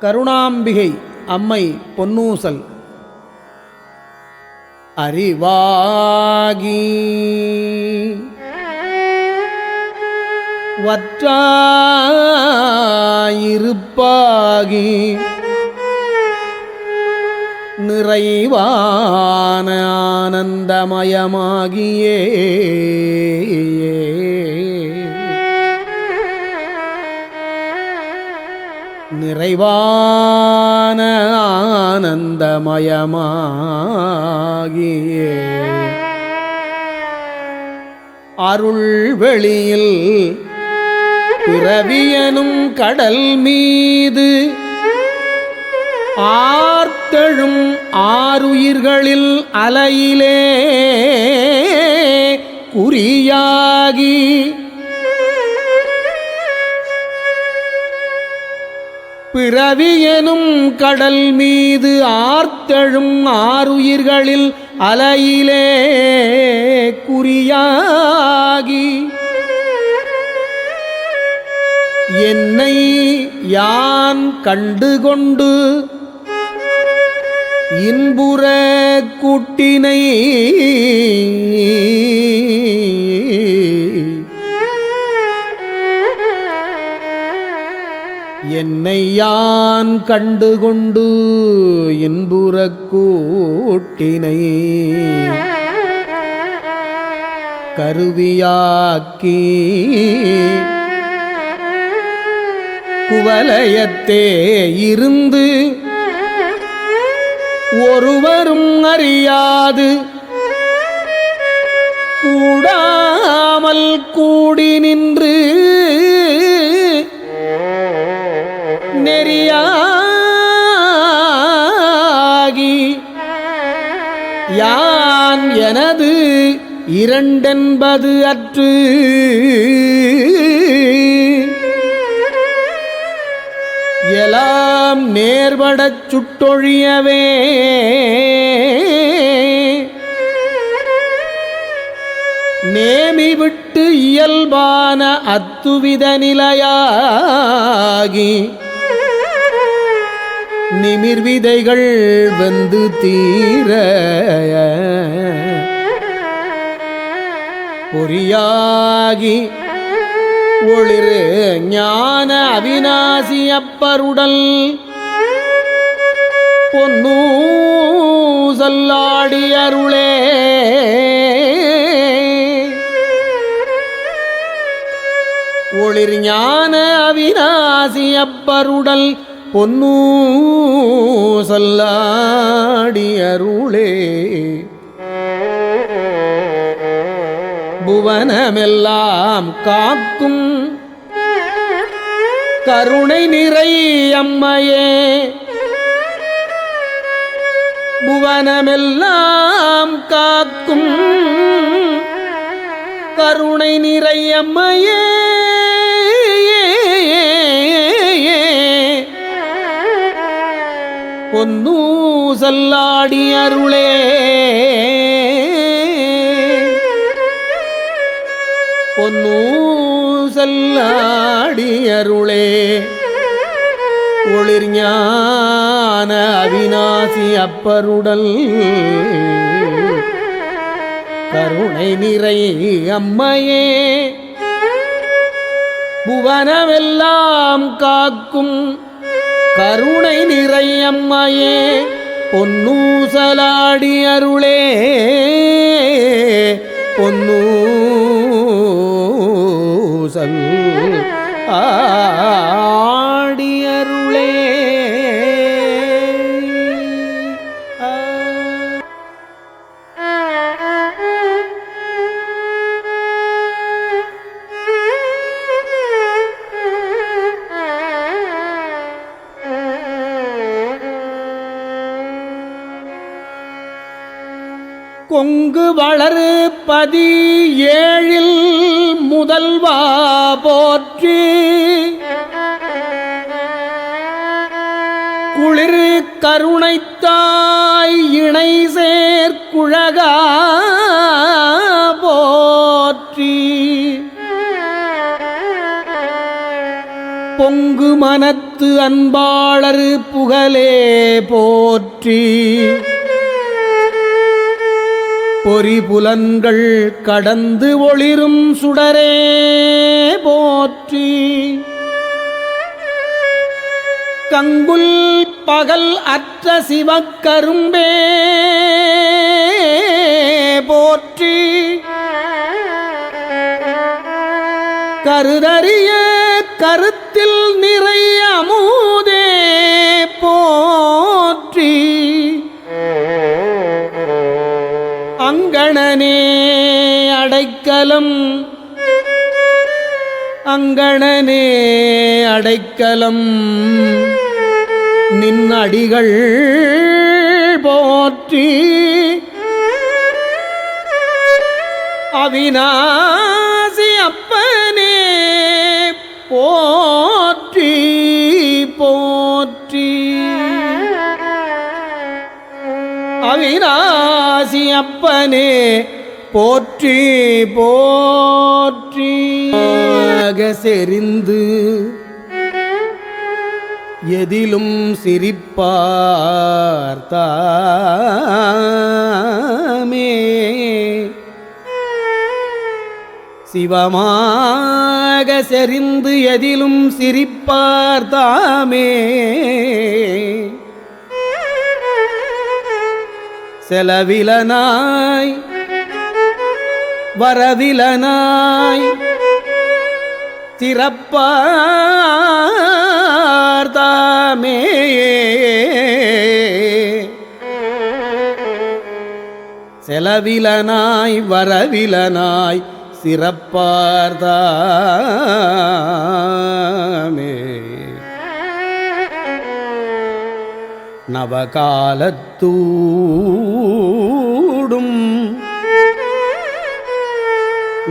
கருணாம்பிகை அம்மை பொன்னூசல். அறிவாகி வற்றாயிருப்பாகி நிறைவான ஆனந்தமயமாகியே. நிறைவான ஆனந்தமயமாகியே அருள் வெளியில் பிறவியனும் கடல் மீது ஆர்த்தழும் ஆறுயிர்களில் அலையிலே குறியாகி பிறவி எனும் கடல் மீது ஆர்த்தழும் ஆறுயிர்களில் அலையிலே குறியாகி. என்னை யான் கண்டுகொண்டு இன்புற கூட்டினை என்னை யான் கண்டுகொண்டு இன்புற கூட்டினை கருவியாக்கி குவலயத்தே இருந்து ஒருவரும் அறியாது. கூடாமல் கூடி நின்று நெறியாகி யான் எனது இரண்டென்பது அற்று. எலாம் நேர்படச் சுட்டொழியவே. நேமி விட்டு இயல்பான அத்துவித நிலையாகி நிமிர் விதைகள் வந்து தீர. பொறியாகி ஒளிரு ஞான அவிநாசி அப்பருடல். பொன்னூசல்லாடி அருளே. ஒளிர் ஞான அவிநாசி அப்பருடல். பொன்னூசல்லாடி அருளே புவனமெல்லாம் காக்கும் கருணை நிறை அம்மையே புவனமெல்லாம் காக்கும் கருணை நிறை அம்மையே பொன்னூசல்லாடி அருளே. பொன்னூசல்லாடி அருளே. ஒளிர்ஞான அவிநாசி அப்பருடல். கருணை நிறை அம்மையே. புவனமெல்லாம் காக்கும் கருணை நிறையம்மையே பொன்னூசலாடி அருளே. பொன்னூசல் ஆடியருளே கொங்கு வளரு பதி ஏழில் முதல்வா போற்றி. குளிர் கருணைத்தாய் இணை சேர்க்குழகா போற்றி. பொங்கு மனத்து அன்பாளரு புகழே போற்றி. பொறிபுலன்கள் கடந்து ஒளிரும் சுடரே போற்றி. கங்குல் பகல் அற்ற சிவக்கரும்பே போற்றி. அங்கணனே அடைக்கலம். அங்கணனே அடைக்கலம். நின் அடிகள் போற்றி அவினாசி அப்பனே போற்றி போற்றி. அவிராசி அப்பனே போற்றி போற்றி. செறிந்து எதிலும் சிரிப்பார்த்தாமே. சிவமாக செறிந்து எதிலும் சிரிப்பார் செலவிலனாய் வரவிலனாய் திறப்பார் செலவிலனாய் வரவிலனாய் சிறப்பார்தாமே நவகாலத்தூடும்.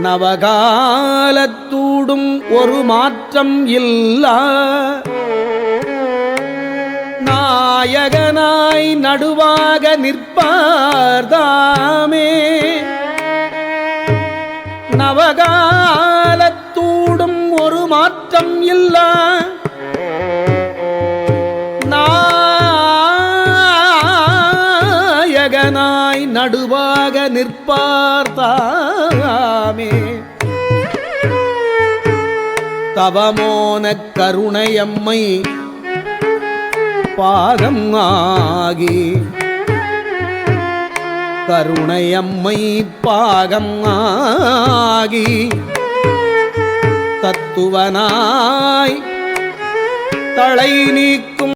நவகாலத்தூடும் ஒரு மாற்றம் இல்ல. நாயகனாய் நடுவாக நிற்பார்தாமே நவகாலத்தூடும் ஒரு மாற்றம் இல்லா. மகனாய் நடுவாக நிற்பார்த்தாமே. தவமோன கருணையம்மை பாகம் ஆகி கருணையம்மை பாகம் ஆகி தத்துவனாய் தலை நீக்கும்